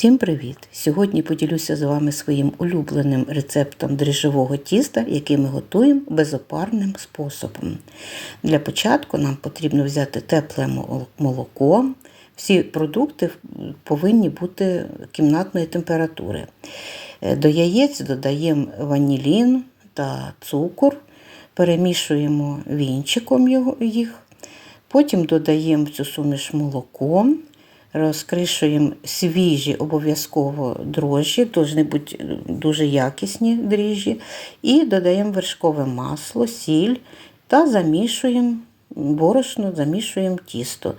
Всім привіт! Сьогодні поділюся з вами своїм улюбленим рецептом дріжджового тіста, який ми готуємо безопарним способом. Для початку нам потрібно взяти тепле молоко. Всі продукти повинні бути кімнатної температури. Е, До яєць додаємо ванілін та цукор, перемішуємо вінчиком їх. Потім додаємо цю суміш молоко, розкришуємо свіжі обов'язково дрожжі, повинні бути дуже якісні дріжджі, і додаємо вершкове масло, сіль та замішуємо борошно, замішуємо тісто.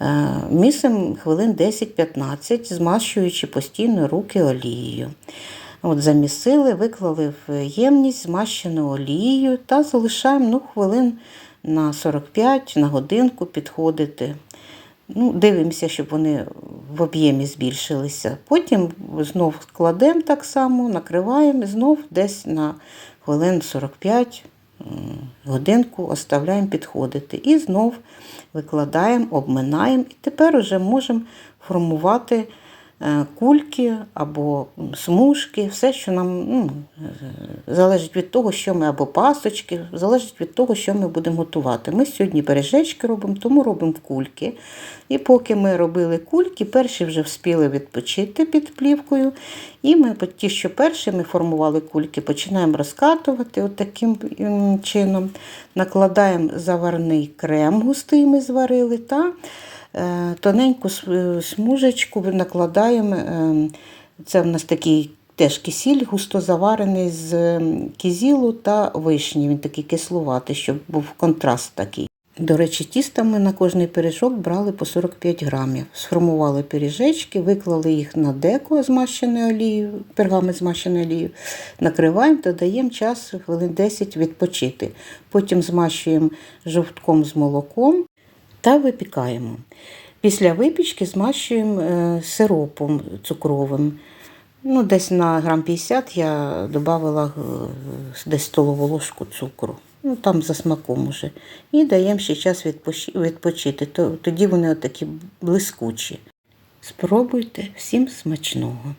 Е, Місимо хвилин 10-15, змащуючи постійно руки олією. От Замісили, виклали в ємність, змащену олією та залишаємо ну, хвилин на 45 на годинку підходити. Ну, дивимося, щоб вони в об'ємі збільшилися. Потім знов кладемо так само, накриваємо, знов десь на хвилин 45 годинку оставляємо підходити. І знов викладаємо, обминаємо. І тепер вже можемо формувати кульки або смужки, все, що нам ну, е, залежить від того, що ми або пасочки, залежить від того, що ми будемо готувати. Ми сьогодні бережечки робимо, тому робимо кульки. І поки ми робили кульки, перші вже вспіли відпочити під плівкою. І ми ті, що перші ми формували кульки, починаємо розкатувати от таким чином. Накладаємо заварний крем густий ми зварили та е, тоненьку смужечку накладаємо. е, Це в нас такий теж кисіль, густо заварений з кізілу та вишні. Він такий кислуватий, щоб був контраст такий. До речі, тіста ми на кожний пиріжок брали по 45 грамів. Сформували пиріжечки, виклали їх на деко змащене олією, пергами змащене олією, накриваємо та даємо час хвилин 10 відпочити. Потім змащуємо жовтком з молоком та випікаємо. Після випічки змащуємо е, сиропом цукровим. Ну, десь на грам 50 я додавала е, десь столову ложку цукру. Ну, там за смаком уже. І даємо ще час відпочити. Тоді вони такі блискучі. Спробуйте всім смачного.